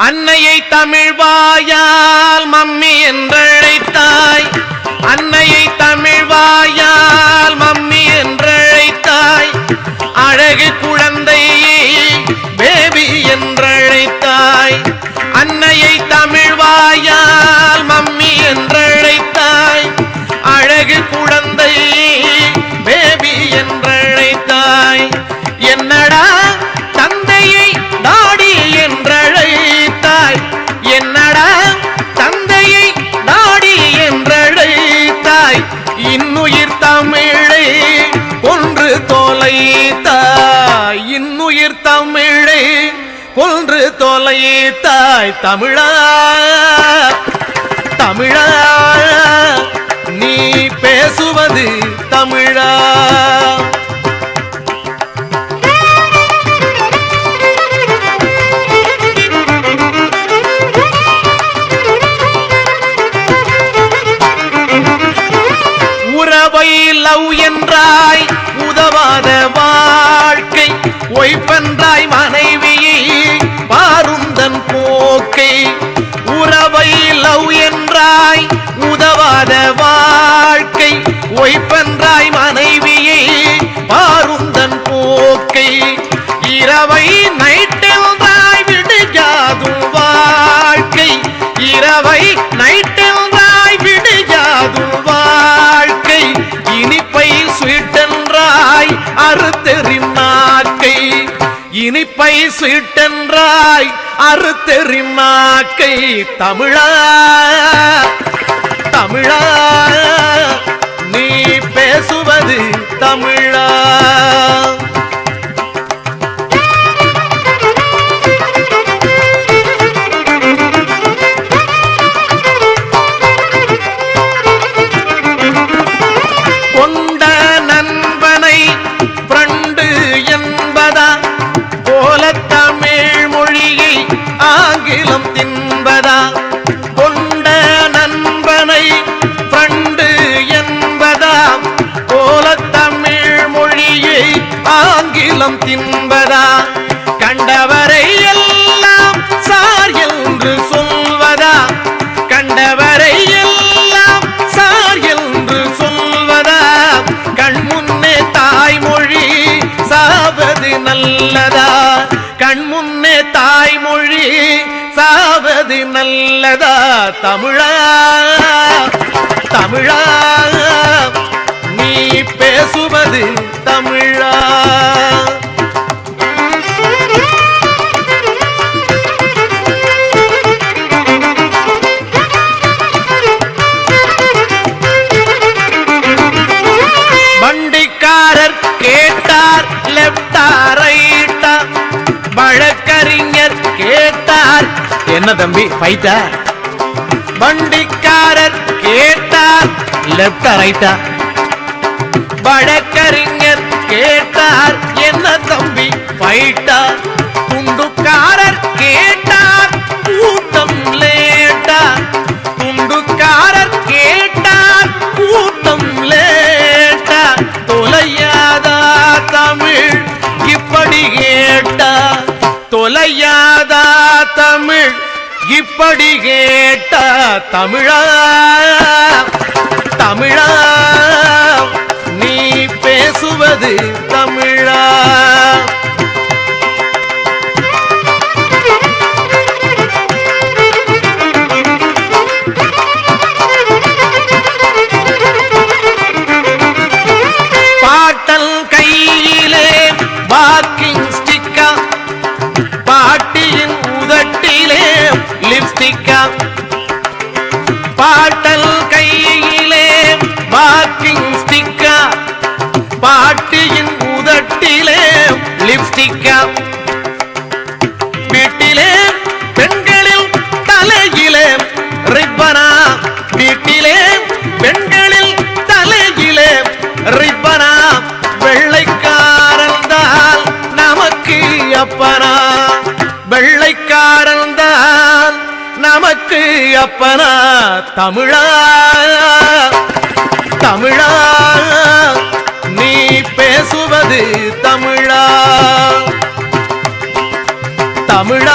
அன்னையை தமிழ் வாயால் மம்மி என்றழைத்தாய். அன்னையை தமிழ் வாயால் மம்மி என்று தமிழை கொன்று தொலைத்தாய் இன்னுயிர் தமிழை கொன்று தொலைத்தாய் தமிழா தமிழா நீ பேசுவது தமிழா. உறவை லவ் என்றாய் உதவாத வாழ்க்கை ஒய்பென்றாய் மனைவியை சீட்டென்றாய் அறுத்தெறிமாக்கை தமிழா தமிழா. நீ பேசுவது தமிழா. ஆங்கிலம் தின்பதா கொண்ட நண்பனை பண்டு என்பதா? போல தமிழ் மொழியை ஆங்கிலம் தின்பதா? கண்டவரை எல்லாம் சார் என்று சொல்வதா? கண்டவரை எல்லாம் சார் என்று சொல்வதா? கண் முன்னே தாய்மொழி சாவது நல்லதா? கண் முன்னே அது நல்லதா தமிழா? தமிழா? நீ பேசுவது தமிழா? என்ன தம்பி ஃபைட்டா வண்டிக்காரர் கேட்டார் லெப்டா ரைட்டா வழக்கறிஞர் கேட்டார் என்ன இப்படி கேட்ட தமிழா தமிழா நீ பேசுவது தமிழா. அப்பனா தமிழா தமிழா நீ பேசுவது தமிழா. தமிழா